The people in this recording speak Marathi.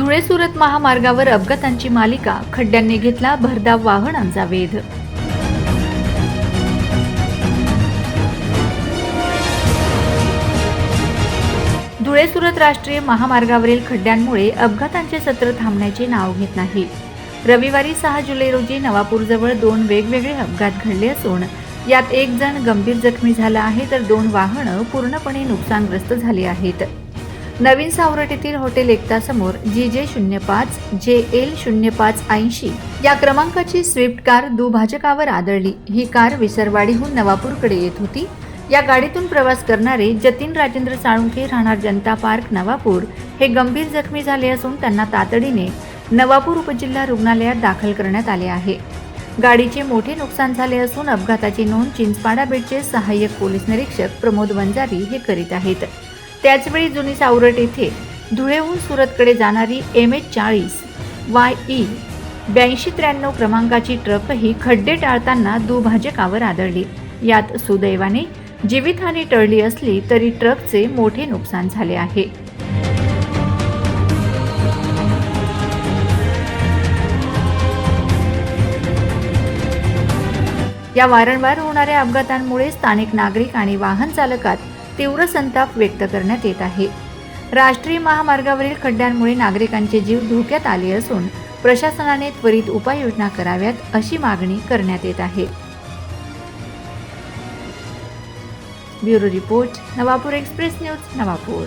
धुळे सुरत महामार्गावर अपघातांची मालिका खड्ड्यांनी घेतला भरधाव वाहनांचा वेध. धुळे सुरत राष्ट्रीय महामार्गावरील खड्ड्यांमुळे अपघातांचे सत्र थांबण्याचे नाव घेत नाही. रविवारी सहा जुलै रोजी नवापूरजवळ दोन वेगवेगळे अपघात घडले असून यात एक जण गंभीर जखमी झाला आहे तर दोन वाहनं पूर्णपणे नुकसानग्रस्त झाली आहेत. नवीन सावरट येथील हॉटेल एकता समोर जी जे शून्य पाच जे एल शून्य पाच ऐंशी या क्रमांकाची स्विफ्ट कार दुभाजकावर आदळली. ही कार विसरवाडीहून नवापूरकडे येत होती. या गाडीतून प्रवास करणारे जतीन राजेंद्र साळुंखे राहणार जनता पार्क नवापूर. हे गंभीर जखमी झाले असून त्यांना तातडीने नवापूर उपजिल्हा रुग्णालयात दाखल करण्यात आले आहे. गाडीचे मोठे नुकसान झाले असून अपघाताची नोंद चिंचपाडा बेटचे सहाय्यक पोलीस निरीक्षक प्रमोद वंजारी हे करीत आहेत. त्याचवेळी जुनी सावरट येथे धुळेहून सुरतकडे जाणारी एम एच चाळीस वाय ई ब्याऐंशी त्र्याण्णव क्रमांकाची ट्रकही खड्डे टाळताना दुभाजकावर आदळली. यात सुदैवाने जीवितहानी टळली असली तरी ट्रकचे मोठे नुकसान झाले आहे. या वारंवार होणाऱ्या अपघातांमुळे स्थानिक नागरिक आणि वाहन चालकात तीव्र संताप व्यक्त करण्यात येत आहे. राष्ट्रीय महामार्गावरील खड्ड्यांमुळे नागरिकांचे जीव धोक्यात आले असून प्रशासनाने त्वरित उपाययोजना कराव्यात अशी मागणी करण्यात येत आहे. Bureau report Navapur express news Navapur.